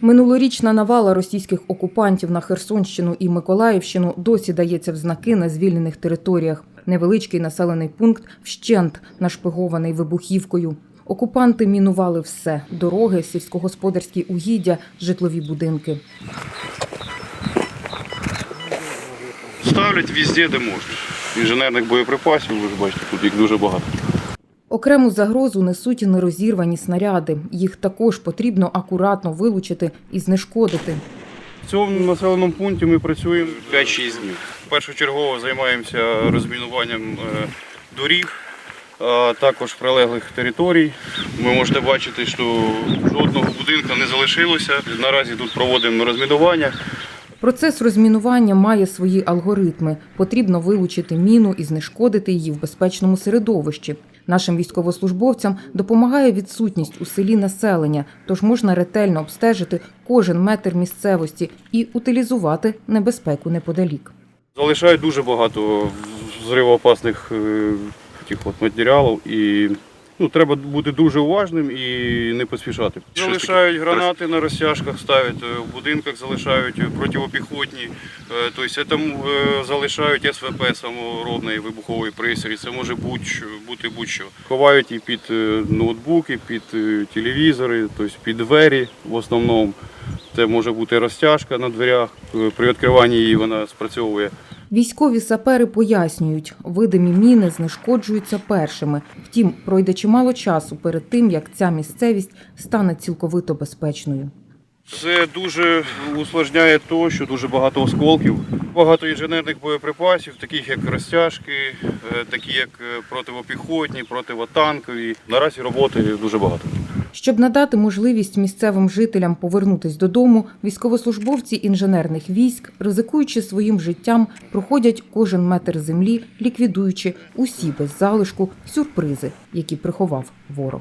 Минулорічна навала російських окупантів на Херсонщину і Миколаївщину досі дається в знаки на звільнених територіях. Невеличкий населений пункт вщент нашпигований вибухівкою. Окупанти мінували все: дороги, сільськогосподарські угіддя, житлові будинки. Ставлять везде, де можна. Інженерних боєприпасів, ви ж бачите, тут їх дуже багато. Окрему загрозу несуть нерозірвані снаряди. Їх також потрібно акуратно вилучити і знешкодити. В цьому населеному пункті ми працюємо 5-6 днів. Першочергово займаємося розмінуванням е, доріг, а також прилеглих територій. Ви можете бачити, що жодного будинку не залишилося. Наразі тут проводимо розмінування. Процес розмінування має свої алгоритми. Потрібно вилучити міну і знешкодити її в безпечному середовищі. Нашим військовослужбовцям допомагає відсутність у селі населення, тож можна ретельно обстежити кожен метр місцевості і утилізувати небезпеку неподалік. Залишають дуже багато взривоопасних е, тих от матеріалів і ну, треба бути дуже уважним і не поспішати. Залишають гранати на розтяжках, ставлять е, в будинках, залишають е, противопіхотні, тобто там залишають СВП саморобний вибуховий пристрій, це може бути будь-що. Ховають і під ноутбуки, під телевізори, тобто під двері в основному. Це може бути розтяжка на дверях. е, При відкриванні її вона спрацьовує. Військові сапери пояснюють, видимі міни знешкоджуються першими. Втім, пройде чимало часу перед тим, як ця місцевість стане цілковито безпечною. Це дуже усложняє те, що дуже багато осколків, багато інженерних боєприпасів, таких як розтяжки, е, такі як е, противопіхотні, противотанкові. Наразі роботи дуже багато. Щоб надати можливість місцевим жителям повернутись додому, військовослужбовці інженерних військ, ризикуючи своїм життям, проходять кожен метр землі, ліквідуючи усі без залишку сюрпризи, які приховав ворог.